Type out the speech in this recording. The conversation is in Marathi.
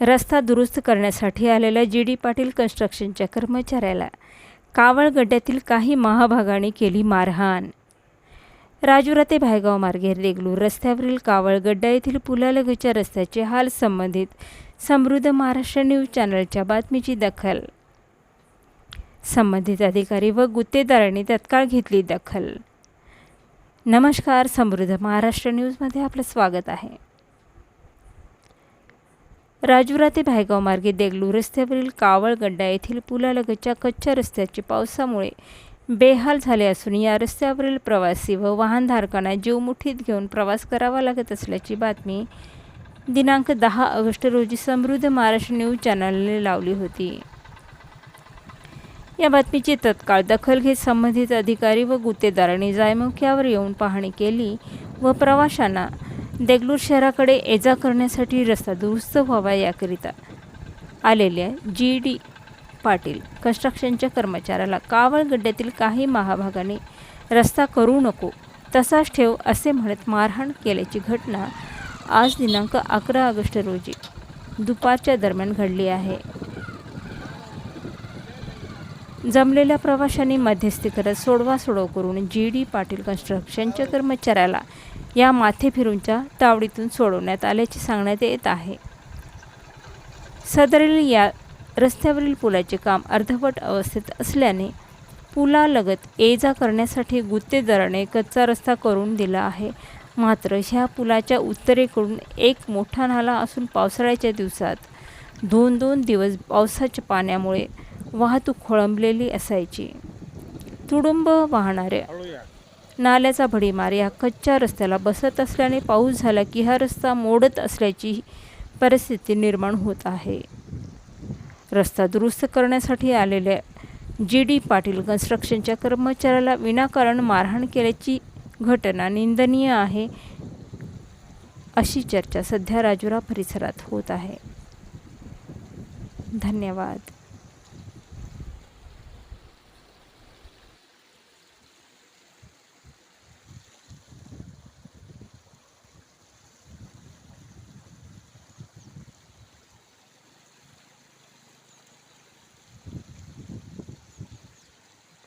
रस्ता दुरुस्त करण्यासाठी आलेल्या जी डी पाटील कन्स्ट्रक्शनच्या कर्मचाऱ्याला कावळगड्ड्यातील काही महाभागाने केली मारहाण. राजुरा ते भायगाव मार्गे देगलूर रस्त्यावरील कावळगड्डा येथील पुलालगतच्या रस्त्याचे हाल संबंधित समृद्ध महाराष्ट्र न्यूज चॅनलच्या बातमीची दखल. संबंधित अधिकारी व गुत्तेदारांनी तत्काळ घेतली दखल. नमस्कार समृद्ध महाराष्ट्र न्यूजमध्ये आपलं स्वागत आहे. राजुरा ते भायगाव मार्गे देगलू रस्त्यावरील कावळगड्डा येथील पुलालगतच्या कच्च्या रस्त्याचे पावसामुळे बेहाल झाले असून या रस्त्यावरील प्रवासी व वाहनधारकांना जीव मुठीत घेऊन प्रवास करावा लागत असल्याची बातमी दिनांक दहा ऑगस्ट रोजी समृद्ध महाराष्ट्र न्यूज चॅनलने लावली होती. या बातमीची तत्काळ दखल घेत संबंधित अधिकारी व गुत्तेदारांनी जायमुख्यावर येऊन पाहणी केली व प्रवाशांना देगलूर शहराकडे ये जा करण्यासाठी रस्ता दुरुस्त व्हावा याकरिता आलेल्या जी डी पाटील कन्स्ट्रक्शनच्या कर्मचाऱ्याला कावळगड्ड्यातील काही महाभागाने रस्ता करू नको तसाच ठेव असे म्हणत मारहाण केल्याची घटना आज दिनांक अकरा ऑगस्ट रोजी दुपारच्या दरम्यान घडली आहे. जमलेल्या प्रवाशांनी मध्यस्थी करत सोडवा सोडव करून जी डी पाटील कन्स्ट्रक्शनच्या कर्मचाऱ्याला या माथेफिरूंच्या तावडीतून सोडवण्यात आल्याचे सांगण्यात येत आहे. सदरील या रस्त्यावरील पुलाचे काम अर्धवट अवस्थेत असल्याने पुलालगत ये जा करण्यासाठी गुत्तेदाराने कच्चा रस्ता करून दिला आहे. मात्र ह्या पुलाच्या उत्तरेकडून एक मोठा नाला असून पावसाळ्याच्या दिवसात दोन दोन दिवस पावसाच्या पाण्यामुळे वाहतूक खोळंबलेली असायची. तुडुंब वाहणाऱ्या नाल्याचा भडीमार या कच्च्या रस्त्याला बसत असल्याने पाऊस झाला की हा रस्ता मोडत असल्याची परिस्थिती निर्माण होत आहे. रस्ता दुरुस्त करण्यासाठी आलेल्या जी डी पाटील कन्स्ट्रक्शनच्या कर्मचाऱ्याला विनाकारण मारहाण केल्याची घटना निंदनीय आहे अशी चर्चा सध्या राजुरा परिसरात होत आहे. धन्यवाद.